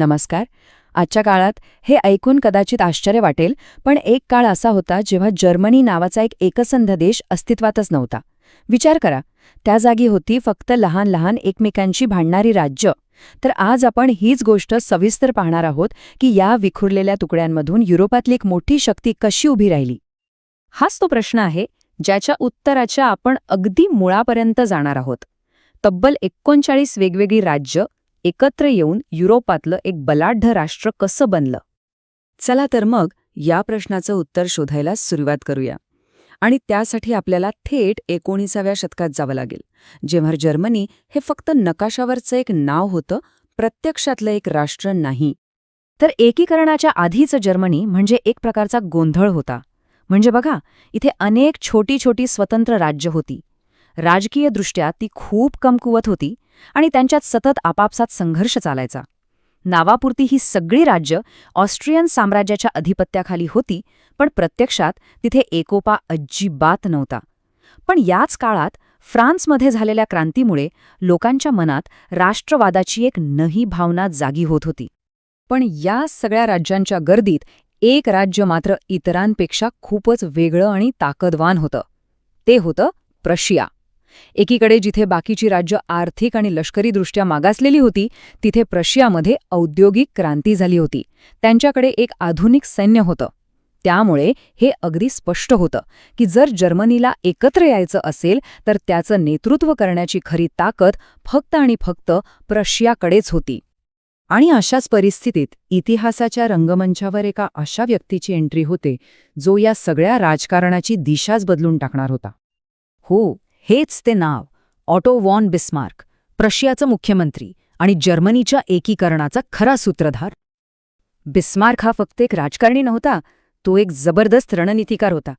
नमस्कार. आजच्या काळात हे ऐकून कदाचित आश्चर्य वाटेल पण एक काळ असा होता जेव्हा जर्मनी नावाचा एक एकसंध देश अस्तित्वातच नव्हता. विचार करा त्या जागी होती फक्त लहान लहान एकमेकांशी भांडणारी राज्य. तर आज आपण हीच गोष्ट सविस्तर पाहणार आहोत की या विखुरलेल्या तुकड्यांमधून युरोपातली एक मोठी शक्ती कशी उभी राहिली? हाच तो प्रश्न आहे ज्याच्या उत्तराच्या आपण अगदी मुळापर्यंत जाणार आहोत. तब्बल एकोणचाळीस वेगवेगळी राज्य एकत्र येऊन युरोपातलं एक बलाढ्य राष्ट्र कसं बनलं? चला तर मग या प्रश्नाचं उत्तर शोधायला सुरुवात करूया. आणि त्यासाठी आपल्याला थेट एकोणीसाव्या शतकात जावं लागेल जेव्हा जर्मनी हे फक्त नकाशावरचं एक नाव होतं प्रत्यक्षातलं एक राष्ट्र नाही. तर एकीकरणाच्या आधीचं जर्मनी म्हणजे एक प्रकारचा गोंधळ होता. म्हणजे बघा इथे अनेक छोटी छोटी स्वतंत्र राज्य होती. राजकीयदृष्ट्या ती खूप कमकुवत होती आणि त्यांच्यात सतत आपापसात संघर्ष चालायचा. नावापुरती ही सगळी राज्य ऑस्ट्रियन साम्राज्याच्या अधिपत्याखाली होती पण प्रत्यक्षात तिथे एकोपा अजिबात नव्हता. पण याच काळात फ्रान्समध्ये झालेल्या क्रांतीमुळे लोकांच्या मनात राष्ट्रवादाची एक नही भावना जागी होत होती. पण या सगळ्या राज्यांच्या गर्दीत एक राज्य मात्र इतरांपेक्षा खूपच वेगळं आणि ताकदवान होतं. ते होतं प्रशिया. एकीकडे जिथे बाकीची राज्य आर्थिक आणि लष्करीदृष्ट्या मागासलेली होती तिथे प्रशियामध्ये औद्योगिक क्रांती झाली होती. त्यांच्याकडे एक आधुनिक सैन्य होतं. त्यामुळे हे अगदी स्पष्ट होतं की जर जर्मनीला एकत्र यायचं असेल तर त्याचं नेतृत्व करण्याची खरी ताकद फक्त आणि फक्त प्रशियाकडेच होती. आणि अशाच परिस्थितीत इतिहासाच्या रंगमंचावर एका अशा व्यक्तीची एंट्री होते जो या सगळ्या राजकारणाची दिशाच बदलून टाकणार होता. हो हेच ते नाव ऑटो वॉन बिस्मार्क प्रशियाचा मुख्यमंत्री आणि जर्मनीच्या एकीकरणाचा खरा सूत्रधार. बिस्मार्क हा फक्त एक राजकारणी नव्हता तो एक जबरदस्त रणनीतिकार होता.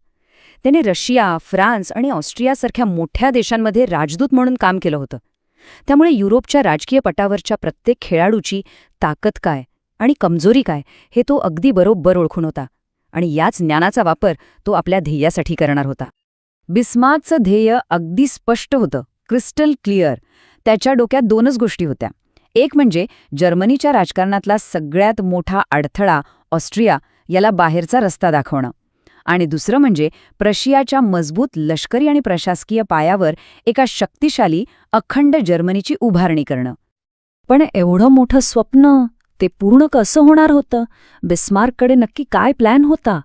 त्याने रशिया फ्रान्स आणि ऑस्ट्रियासारख्या मोठ्या देशांमध्ये राजदूत म्हणून काम केलं होतं. त्यामुळे युरोपच्या राजकीय पटावरच्या प्रत्येक खेळाडूची ताकद काय आणि कमजोरी काय हे तो अगदी बरोबर ओळखून होता आणि याच ज्ञानाचा वापर तो आपल्या ध्येयासाठी करणार होता. बिस्मार्कचं ध्येय अगदी स्पष्ट होतं. Crystal clear. त्याच्या डोक्यात दोनच गोष्टी होत्या. एक म्हणजे जर्मनीच्या राजकारणातला सगळ्यात मोठा अडथळा ऑस्ट्रिया याला बाहेरचा रस्ता दाखवणं. आणि दुसरं म्हणजे प्रशियाच्या मजबूत लष्करी आणि प्रशासकीय पायावर एका शक्तिशाली अखंड जर्मनीची उभारणी करणं. पण एवढं मोठं स्वप्न ते पूर्ण कसं होणार होतं? बिस्मार्ककडे नक्की काय प्लॅन होता?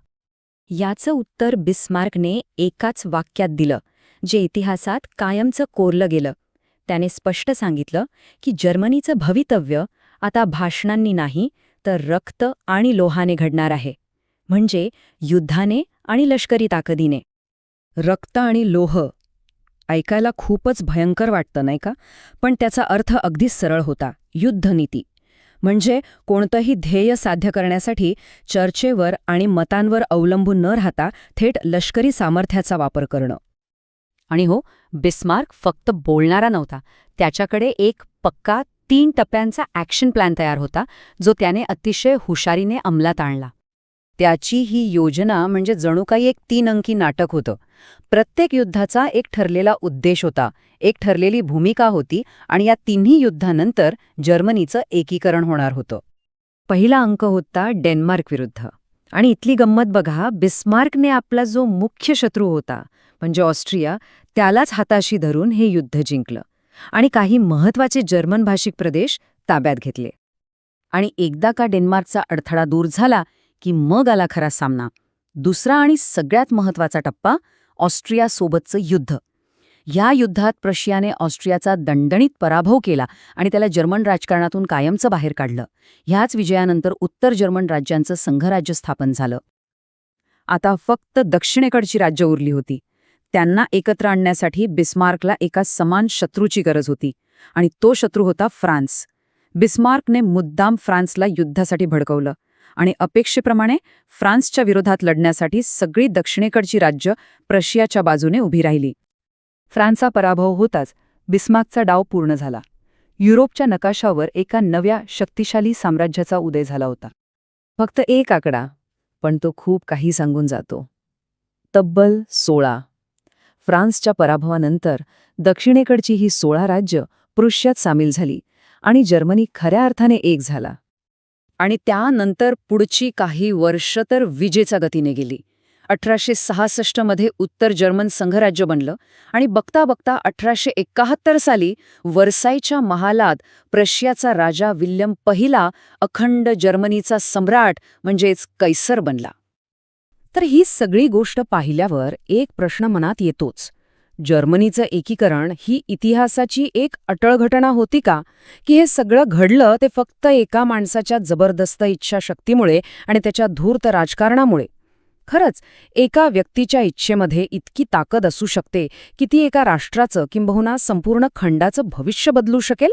याचं उत्तर बिस्मार्कने एकाच वाक्यात दिलं जे इतिहासात कायमचं कोरलं गेलं. त्याने स्पष्ट सांगितलं की जर्मनीचं भवितव्य आता भाषणांनी नाही तर रक्त आणि लोहाने घडणार आहे. म्हणजे युद्धाने आणि लष्करी ताकदीने. रक्त आणि लोह. ऐकायला खूपच भयंकर वाटतं नाही का? पण त्याचा अर्थ अगदी सरळ होता युद्धनीती. म्हणजे कोणतंही ध्येय साध्य करण्यासाठी चर्चेवर आणि मतांवर अवलंबून न राहता थेट लष्करी सामर्थ्याचा वापर करणं. आणि हो बिस्मार्क फक्त बोलणारा नव्हता. त्याच्याकडे एक पक्का तीन टप्प्यांचा ॲक्शन प्लॅन तयार होता जो त्याने अतिशय हुशारीने अंमलात आणला. त्याची ही योजना म्हणजे जणू काही एक तीन अंकी नाटक होतं. प्रत्येक युद्धाचा एक ठरलेला उद्देश होता एक ठरलेली भूमिका होती आणि या तिन्ही युद्धानंतर जर्मनीचं एकीकरण होणार होतं. पहिला अंक होता डेन्मार्क विरुद्ध. आणि इथली गंमत बघा बिस्मार्कने आपला जो मुख्य शत्रू होता म्हणजे ऑस्ट्रिया त्यालाच हाताशी धरून हे युद्ध जिंकलं. आणि काही महत्त्वाचे जर्मन भाषिक प्रदेश ताब्यात घेतले. आणि एकदा का डेन्मार्कचा अडथळा दूर झाला की मग आला खरा सामना. दुसरा आणि सगळ्यात महत्त्वाचा टप्पा ऑस्ट्रियासोबतचं युद्ध. या युद्धात प्रशियाने ऑस्ट्रियाचा दणदणीत पराभव केला आणि त्याला जर्मन राजकारणातून कायमचं बाहेर काढलं. ह्याच विजयानंतर उत्तर जर्मन राज्यांचं संघराज्य स्थापन झालं. आता फक्त दक्षिणेकडची राज्य उरली होती. त्यांना एकत्र आणण्यासाठी बिस्मार्कला एका समान शत्रूची गरज होती आणि तो शत्रू होता फ्रान्स. बिस्मार्कने मुद्दाम फ्रान्सला युद्धासाठी भडकवलं आणि अपेक्षेप्रमाणे फ्रान्सच्या विरोधात लढण्यासाठी सगळी दक्षिणेकडची राज्य प्रशियाच्या बाजूने उभी राहिली. फ्रान्सचा पराभव होताच बिस्मार्कचा डाव पूर्ण झाला. युरोपच्या नकाशावर एका नव्या शक्तिशाली साम्राज्याचा उदय झाला होता. फक्त एक आकडा पण तो खूप काही सांगून जातो. तब्बल सोळा. फ्रान्सच्या पराभवानंतर दक्षिणेकडची ही सोळा राज्य पृष्यात सामील झाली आणि जर्मनी खऱ्या अर्थाने एक झाला. आणि त्यानंतर पुढची काही वर्ष तर विजेचा गतीने गेली. अठराशे सहासष्टमध्ये उत्तर जर्मन संघराज्य बनलं आणि बघता बघता अठराशे एकाहत्तर साली वर्साईच्या महालात प्रशियाचा राजा विल्यम पहिला अखंड जर्मनीचा सम्राट म्हणजेच कैसर बनला. तर ही सगळी गोष्ट पाहिल्यावर एक प्रश्न मनात येतोच. जर्मनीचं एकीकरण ही इतिहासाची एक अटळ घटना होती का? की हे सगळं घडलं ते फक्त एका माणसाच्या जबरदस्त इच्छाशक्तीमुळे आणि त्याच्या धूर्त राजकारणामुळे? खरंच एका व्यक्तीच्या इच्छेमध्ये इतकी ताकद असू शकते की ती एका राष्ट्राचं किंबहुना संपूर्ण खंडाचं भविष्य बदलू शकेल?